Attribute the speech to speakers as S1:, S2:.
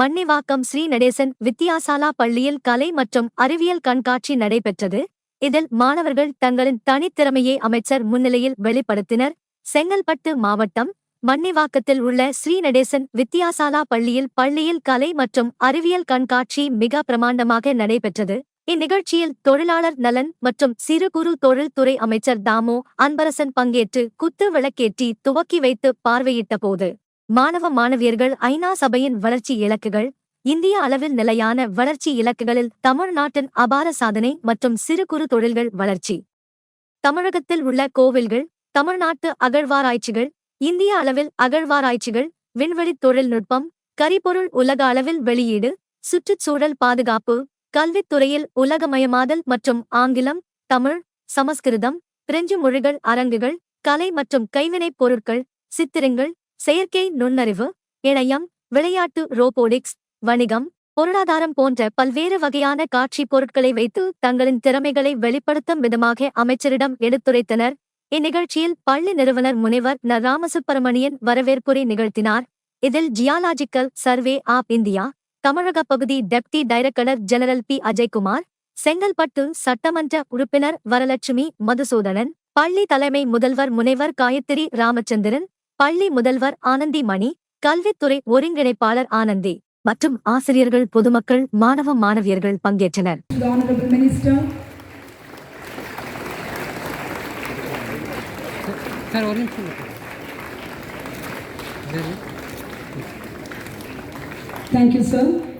S1: மன்னிவாக்கம் ஸ்ரீ நடேசன் வித்யாசாலா பள்ளியில் கலை மற்றும் அறிவியல் கண்காட்சி நடைபெற்றது. இதில் மாணவர்கள் தங்களின் தனித்திறமையை அமைச்சர் முன்னிலையில் வெளிப்படுத்தினர். செங்கல்பட்டு மாவட்டம் மன்னிவாக்கத்தில் உள்ள ஸ்ரீ நடேசன் வித்யாசாலா பள்ளியில் பள்ளியில் கலை மற்றும் அறிவியல் கண்காட்சி மிக பிரமாண்டமாக நடைபெற்றது. இந்நிகழ்ச்சியில் தொழிலாளர் நலன் மற்றும் சிறு குறு தொழில்துறை அமைச்சர் தாமோ அன்பரசன் பங்கேற்று குத்து விளக்கேற்றி துவக்கி வைத்து பார்வையிட்ட போது மாணவ மாணவியர்கள் ஐநா சபையின் வளர்ச்சி இலக்குகள் இந்திய அளவில் நிலையான வளர்ச்சி இலக்குகளில் தமிழ்நாட்டின் அபார சாதனை மற்றும் சிறு குறு தொழில்கள் வளர்ச்சி. தமிழகத்தில் உள்ள கோவில்கள் தமிழ்நாட்டு அகழ்வாராய்ச்சிகள் இந்திய அளவில் அகழ்வாராய்ச்சிகள் விண்வெளி தொழில்நுட்பம் கரிபொருள் உலக அளவில் வெளியீடு சுற்றுச்சூழல் பாதுகாப்பு கல்வித்துறையில் உலகமயமாதல் மற்றும் ஆங்கிலம் தமிழ் சமஸ்கிருதம் பிரெஞ்சு மொழிகள் அரங்குகள் கலை மற்றும் கைவினைப் பொருட்கள் சித்திரங்கள் செயற்கை நுண்ணறிவு இணையம் விளையாட்டு ரோபோடிக்ஸ் வணிகம் பொருளாதாரம் போன்ற பல்வேறு வகையான காட்சி பொருட்களை வைத்து தங்களின் திறமைகளை வெளிப்படுத்தும் விதமாக அமைச்சரிடம் எடுத்துரைத்தனர். இந்நிகழ்ச்சியில் பள்ளி நிறுவனர் முனைவர் ந. ராமசுப்பிரமணியன் வரவேற்புரை நிகழ்த்தினார். இதில் ஜியாலாஜிக்கல் சர்வே ஆப் இந்தியா தமிழக பகுதி deputy director general P. Ajaykumar Chengalpattu சட்டமன்ற உறுப்பினர் வரலட்சுமி மதுசூதனன் பள்ளி தலைமை முதல்வர் முனைவர் காயத்ரி ராமச்சந்திரன் பள்ளி முதல்வர் ஆனந்தி மணி கல்வித்துறை ஒருங்கிணைப்பாளர் ஆனந்தி மற்றும் ஆசிரியர்கள் பொதுமக்கள் மாணவ மாணவியர்கள் பங்கேற்றனர்.
S2: Thank you, sir.